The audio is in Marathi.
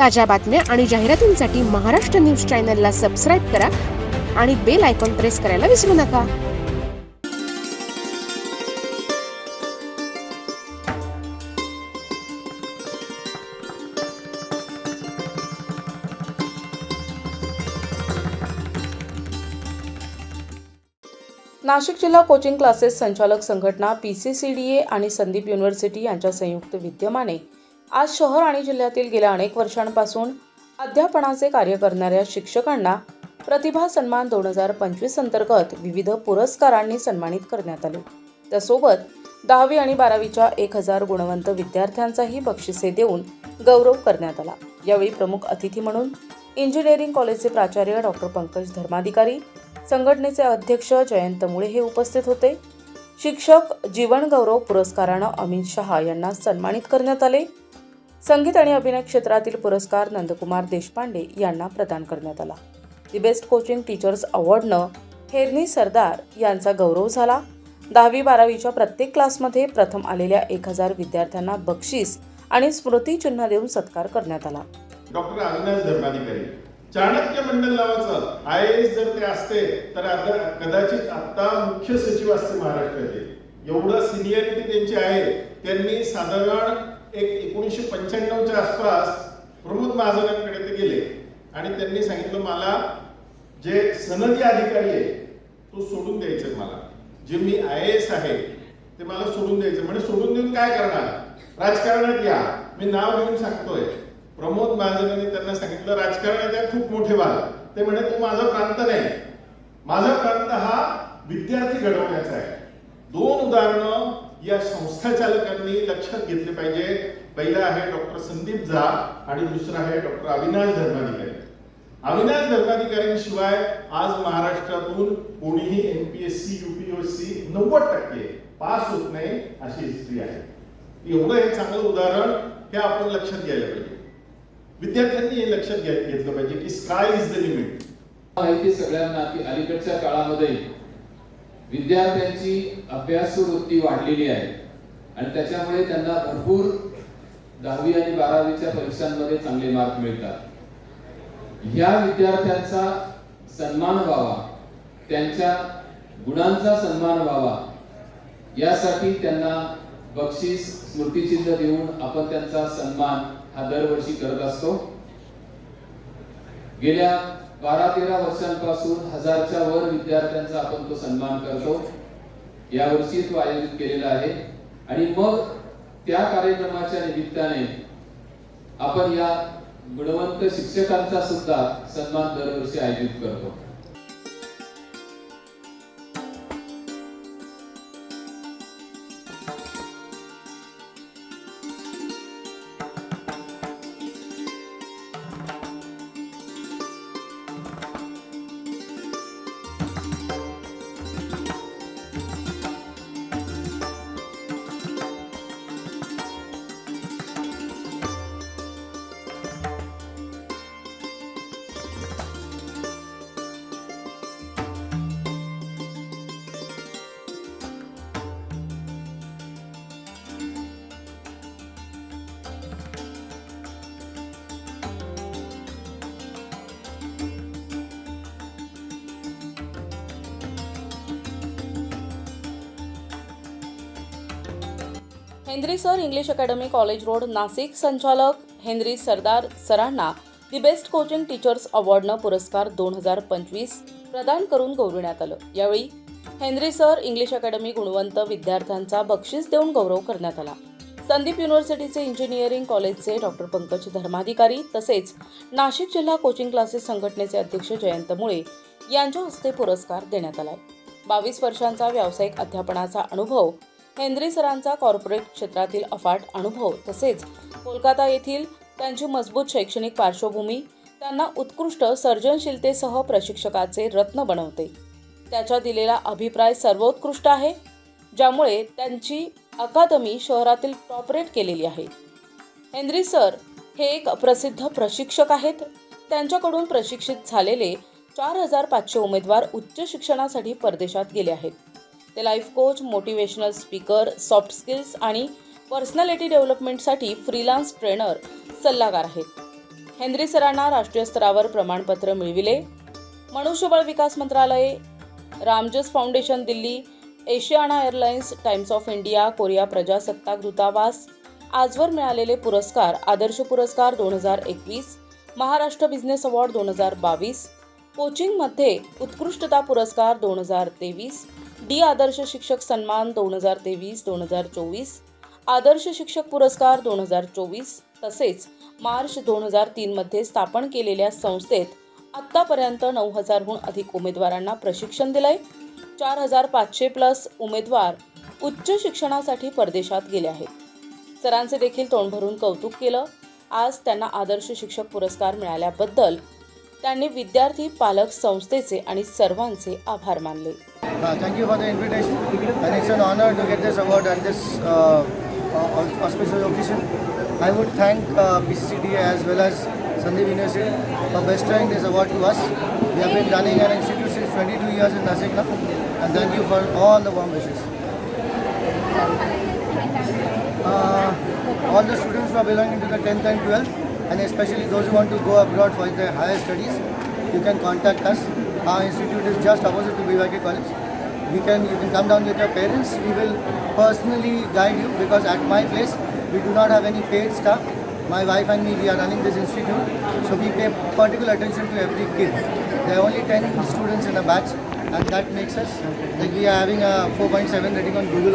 ताज्या बातम्या आणि जाहिरातींसाठी महाराष्ट्र न्यूज चॅनलला सबस्क्राईब करा आणि बेल आयकॉन प्रेस करायला विसरू नका. नाशिक जिल्हा कोचिंग क्लासेस संचालक संघटना P C C D A आणि संदीप युनिव्हर्सिटी यांच्या संयुक्त विद्यमाने आज शहर आणि जिल्ह्यातील गेल्या अनेक वर्षांपासून अध्यापनाचे कार्य करणाऱ्या शिक्षकांना प्रतिभा सन्मान दोन हजार पंचवीस अंतर्गत विविध पुरस्कारांनी सन्मानित करण्यात आले. त्यासोबत दहावी आणि बारावीच्या एक हजार गुणवंत विद्यार्थ्यांचाही बक्षिसे देऊन गौरव करण्यात आला. यावेळी प्रमुख अतिथी म्हणून इंजिनिअरिंग कॉलेजचे प्राचार्य डॉक्टर पंकज धर्माधिकारी संघटनेचे अध्यक्ष जयंत मुळे हे उपस्थित होते. शिक्षक जीवन गौरव पुरस्कारानं अमित शहा यांना सन्मानित करण्यात आले. संगीत आणि अभिनय क्षेत्रातील पुरस्कार नंदकुमार देशपांडे यांना प्रदान करण्यात आला. दी बेस्ट कोचिंग टीचर्स अवॉर्डनं हेरनी सरदार यांचा गौरव झाला. दहावी बारावीच्या प्रत्येक क्लासमध्ये प्रथम आलेल्या एक हजार विद्यार्थ्यांना बक्षीस आणि स्मृतिचिन्ह देऊन सत्कार करण्यात आला. डॉक्टर अविनाश धर्माधिकारी चाणक्य मंडल नावाचं आय एस जर ते असते तर आता कदाचित आता मुख्य सचिव असते महाराष्ट्राचे. एवढं सिनियरिटी त्यांची आहे त्यांनी साधारण एक एकोणीसशे पंच्याण्णवच्या आसपास प्रमोद महाजनांकडे ते गेले. आणि त्यांनी सांगितलं मला जे सनदी अधिकारी आहे तो सोडून द्यायचं मला. जे मी आय एस आहे ते मला सोडून द्यायचं म्हणजे सोडून देऊन काय करणार? राजकारणात या. मी नाव घेऊन सांगतोय. प्रमोद महाजनांनी त्यांना सांगितलं राजकारणात या खूप मोठे व्हाल ते म्हणे तू माझा प्रांत नाही. माझा प्रांत हा विद्यार्थी घडवण्याचा आहे. दोन उदाहरणं या संस्था चालकांनी लक्षात घेतले पाहिजे. पहिलं आहे डॉक्टर संदीप झा आणि दुसरं आहे डॉक्टर अविनाश धर्माधिकारी. अविनाश धर्माधिकाऱ्यांशिवाय आज महाराष्ट्रातून कोणीही एमपीएससी युपीएससी नव्वद टक्के पास होत नाही अशी हिस्ट्री आहे. एवढं हे चांगलं उदाहरण हे आपण लक्षात घ्यायला पाहिजे. विद्यार्थ्यांनी हे लक्षात घ्यायला घेतलं पाहिजे की स्काय इज द लिमिट माहिती सगळ्यांना की अलीकडच्या काळामध्ये विद्यार्थ्यांची अभ्यास वृत्ती वाढलेली आहे. आणि त्याच्यामुळे त्यांना भरपूर दहावी आणि बारावीच्या परीक्षांमध्ये चांगले मार्क मिळतात. ह्या विद्यार्थ्यांचा सन्मान व्हावा त्यांच्या गुणांचा सन्मान व्हावा यासाठी त्यांना बक्षीस स्मृतिचिन्ह देऊन आपण त्यांचा सन्मान हा दरवर्षी करत असतो. गेल्या बारा तेरा वर्षांपासून हजारच्या वर विद्यार्थ्यांचा आपण तो सन्मान करतो. यावर्षी तो आयोजित केलेला आहे. आणि मग त्या कार्यक्रमाच्या निमित्ताने आपण या गुणवंत शिक्षकांचा सुद्धा सन्मान दरवर्षी आयोजित करतो. Henry sir English academy college road Nashik संचालक हेनरी सरदार सरांना दी बेस्ट कोचिंग टीचर्स अवॉर्डनं पुरस्कार दोन हजार पंचवीस प्रदान करून गौरविण्यात आलं. यावेळी हेनरी सर इंग्लिश अकॅडमी गुणवंत विद्यार्थ्यांचा बक्षीस देऊन गौरव करण्यात आला. संदीप युनिव्हर्सिटीचे इंजिनिअरिंग कॉलेजचे डॉक्टर पंकज धर्माधिकारी तसेच नाशिक जिल्हा कोचिंग क्लासेस संघटनेचे अध्यक्ष जयंत मुळे यांच्या हस्ते पुरस्कार देण्यात आलाय. बावीस वर्षांचा व्यावसायिक अध्यापनाचा अनुभव हेनरी सरांचा कॉर्पोरेट क्षेत्रातील अफाट अनुभव तसेच कोलकाता येथील त्यांची मजबूत शैक्षणिक पार्श्वभूमी त्यांना उत्कृष्ट सर्जनशीलतेसह प्रशिक्षकाचे रत्न बनवते. त्याच्या दिलेला अभिप्राय सर्वोत्कृष्ट आहे ज्यामुळे त्यांची अकादमी शहरातील टॉपरेट केलेली आहे. हेनरी सर हे एक प्रसिद्ध प्रशिक्षक आहेत. त्यांच्याकडून प्रशिक्षित झालेले चार हजार पाचशे उमेदवार उच्च शिक्षणासाठी परदेशात गेले आहेत. ते life coach motivational speaker soft skills आणि पर्सनॅलिटी डेव्हलपमेंटसाठी फ्रीलान्स ट्रेनर सल्लागार आहेत. हेनरी सरांना राष्ट्रीय स्तरावर प्रमाणपत्र मिळविले. मनुष्यबळ विकास मंत्रालय Ramjas foundation Delhi Asiana airlines Times of India Korea प्रजासत्ताक दूतावास आजवर मिळालेले पुरस्कार आदर्श पुरस्कार दोन हजार एकवीस महाराष्ट्र बिझनेस अवॉर्ड दोन हजार बावीस कोचिंगमध्ये उत्कृष्टता पुरस्कार दोन हजार तेवीस डी आदर्श शिक्षक सन्मान दोन हजार तेवीस दोन हजार चोवीस आदर्श शिक्षक पुरस्कार दोन हजार चोवीस तसेच मार्च दोन हजार तीनमध्ये स्थापन केलेल्या संस्थेत आत्तापर्यंत नऊ हजारहून अधिक उमेदवारांना प्रशिक्षण दिलंय. चार हजार पाचशे प्लस उमेदवार उच्च शिक्षणासाठी परदेशात गेले आहेत. सरांचे देखील तोंड भरून कौतुक केलं. आज त्यांना आदर्श शिक्षक पुरस्कार मिळाल्याबद्दल त्यांनी विद्यार्थी पालक संस्थेचे आणि सर्वांचे आभार मानले Uh, thank you for the invitation, and it's an honor to get this award at this uh, uh, auspicious occasion. I would thank uh, PCCDA as well as Sandeep University for bestowing this award to us. We have been running an institute since 22 years in Nasik now, and thank you for all the warm wishes. Uh, all the students who are belonging to the 10th and 12th, and especially those who want to go abroad for their higher studies, you can contact us. Our institute is just opposite to BYK College. We can you can come down with your parents. We will personally guide you because at my place we do not have any paid staff. My wife and me we are running this institute, so we pay particular attention to every kid. There are only 10 students in a batch, and that makes us like we are having a 4.7 rating on Google.